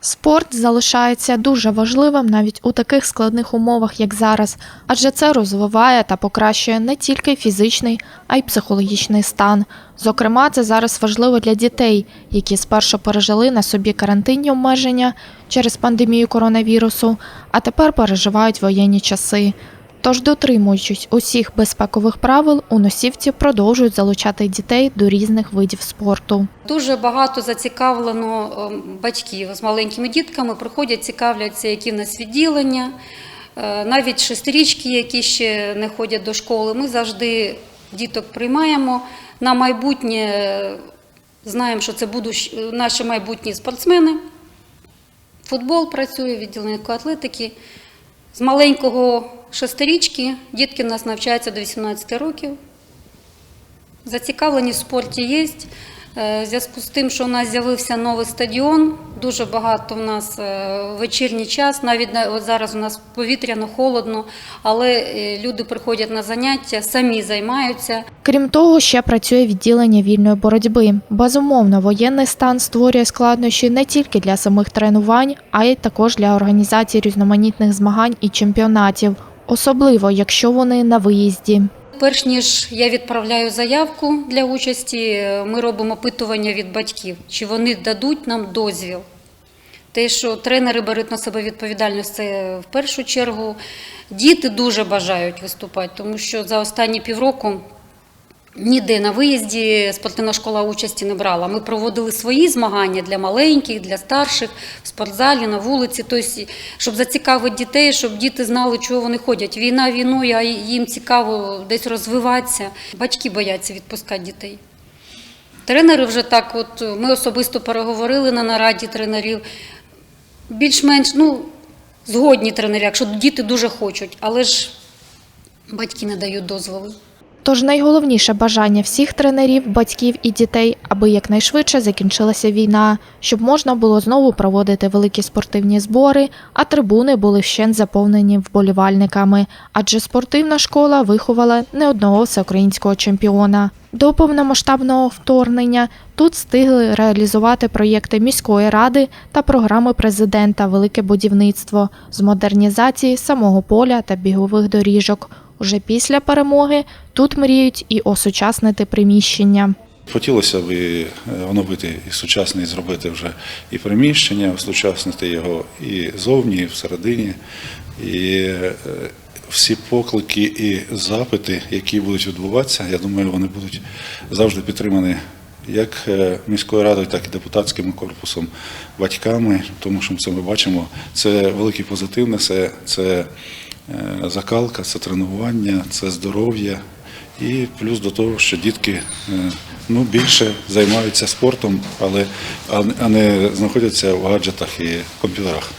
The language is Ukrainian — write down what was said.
Спорт залишається дуже важливим навіть у таких складних умовах, як зараз, адже це розвиває та покращує не тільки фізичний, а й психологічний стан. Зокрема, це зараз важливо для дітей, які спершу пережили на собі карантинні обмеження через пандемію коронавірусу, а тепер переживають воєнні часи. Тож, дотримуючись усіх безпекових правил, у носівці продовжують залучати дітей до різних видів спорту. Дуже багато зацікавлено ем, батьків з маленькими дітками, приходять, цікавляться, які в нас відділення. Е, Навіть шестирічки, які ще не ходять до школи, ми завжди діток приймаємо. На майбутнє знаємо, що це будуть наші майбутні спортсмени. Футбол працює, відділення атлетики. З маленького шестирічки дітки в нас навчаються до 18 років. Зацікавленість в спорті є. Е, В зв'язку з тим, що у нас з'явився новий стадіон, дуже багато у нас е, вечірній час, навіть от зараз у нас повітряно, холодно, але е, люди приходять на заняття, самі займаються. Крім того, ще працює відділення вільної боротьби. Безумовно, воєнний стан створює складнощі не тільки для самих тренувань, а й також для організації різноманітних змагань і чемпіонатів, особливо якщо вони на виїзді. Перш ніж я відправляю заявку для участі, е, ми робимо опитування від батьків, чи вони дадуть нам дозвіл. Те, що тренери беруть на себе відповідальність, це в першу чергу. Діти дуже бажають виступати, тому що за останні півроку ніде на виїзді спортивна школа участі не брала. Ми проводили свої змагання для маленьких, для старших, в спортзалі, на вулиці, тобто, щоб зацікавити дітей, щоб діти знали, чого вони ходять. Війна війною, а їм цікаво десь розвиватися. Батьки бояться відпускати дітей. Тренери вже так, от ми особисто переговорили на нараді тренерів. Більш-менш, ну, згодні тренери, якщо діти дуже хочуть, але ж батьки не дають дозволи. Тож найголовніше бажання всіх тренерів, батьків і дітей, аби якнайшвидше закінчилася війна, щоб можна було знову проводити великі спортивні збори, а трибуни були вщент заповнені вболівальниками, адже спортивна школа виховала не одного всеукраїнського чемпіона. До повномасштабного вторгнення тут встигли реалізувати проєкти міської ради та програми президента Велике будівництво з модернізації самого поля та бігових доріжок. Уже після перемоги тут мріють і осучаснити приміщення. Хотілося б і оновити і сучасний зробити вже і приміщення, осучаснити його і зовні, і всередині. І е, всі поклики і запити, які будуть відбуватися, я думаю, вони будуть завжди підтримані як е, міською радою, так і депутатським корпусом, батьками, тому що це ми бачимо. Це великий позитив це е, закалка, це тренування, це здоров'я. І плюс до того, що дітки е, ну, більше займаються спортом, але а не знаходяться в гаджетах і комп'ютерах.